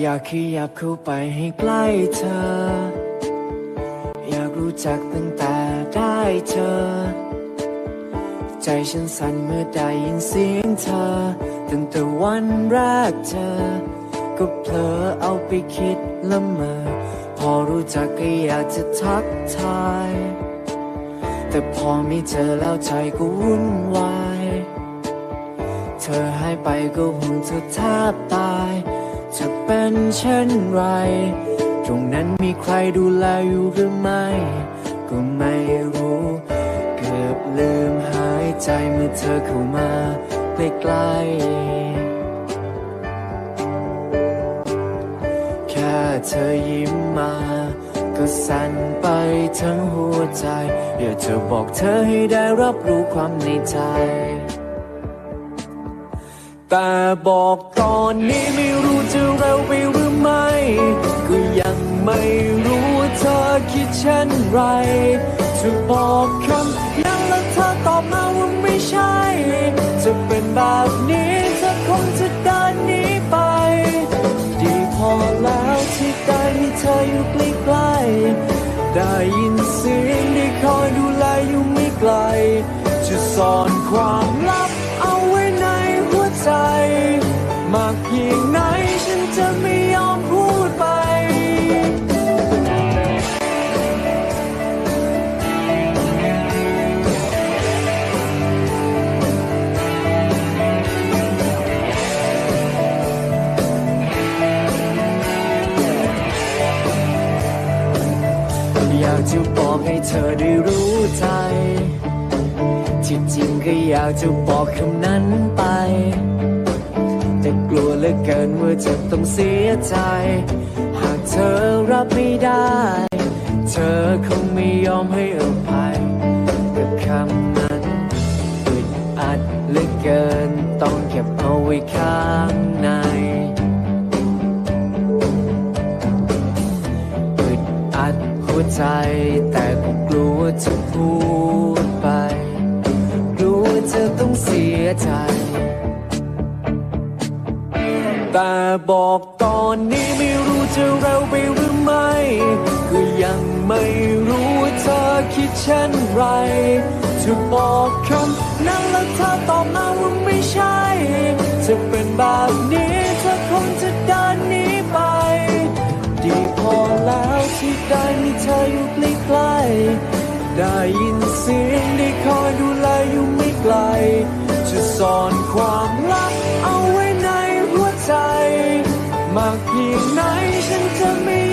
อยากขยับเข้าไปให้ใกล้เธอ อยากรู้จักตั้งแต่ได้เจอ ใจฉันสั่นเมื่อได้ยินเสียงเธอ ตั้งแต่วันแรกเจอก็เผลอเอาไปคิดละเมอ พอรู้จักก็อยากจะทักทาย แต่พอไม่เจอแล้วใจก็วุ่นวาย เธอหายไปก็ห่วงเธอแทบตาย เป็นเช่นไร ตรงนั้นมีใครดูแลอยู่หรือไม่ ก็ไม่รู้ เกือบลืมหายใจเมื่อเธอเข้ามาใกล้ๆแค่เธอยิ้มมา ก็สั่นไปทั้งหัวใจ อยากจะบอกเธอให้ได้รับรู้ความในใจ แต่บอกตอนนี้ไม่รู้จะเร็วไปหรือไม่ ก็ยังไม่รู้เธอคิดเช่นไร จะบอกคำนั้นแล้วเธอตอบมาว่าไม่ใช่ จะเป็นแบบนี้เธอคงจะเดินหนีไป ดีพอแล้วที่ได้มีเธออยู่ใกล้ๆได้ยินเสียงได้คอยดูแลอยู่ไม่ไกล จะซ่อนความลับ ใจมากเพียงไหนฉันจะไม่ยอมพูดไป อยากจะบอกให้เธอได้รู้ใจ ก็อยากจะบอกคำนั้นไป แต่กลัวเหลือเกินว่าจะต้องเสียใจ หากเธอรับไม่ได้ เธอคงไม่ยอมให้อภัยกับคำนั้นอึดอัดเหลือเกินต้องเก็บเอาไว้ข้างในอึดอัดหัวใจแต่ก็กลัวจะพูดไป เสียใจ แต่บอกตอนนี้ไม่รู้จะเร็วไปหรือไม่ ก็ยังไม่รู้เธอคิดเช่นไร จะบอกคำนั้นแล้วเธอตอบมาว่าไม่ใช่ จะเป็นแบบนี้เธอคงจะ ยินเสียงได้คอยดูแลอยู่ไม่ไกล จะซ่อนความลับเอาไว้ในหัวใจ มากเพียงไหนฉันจะไม่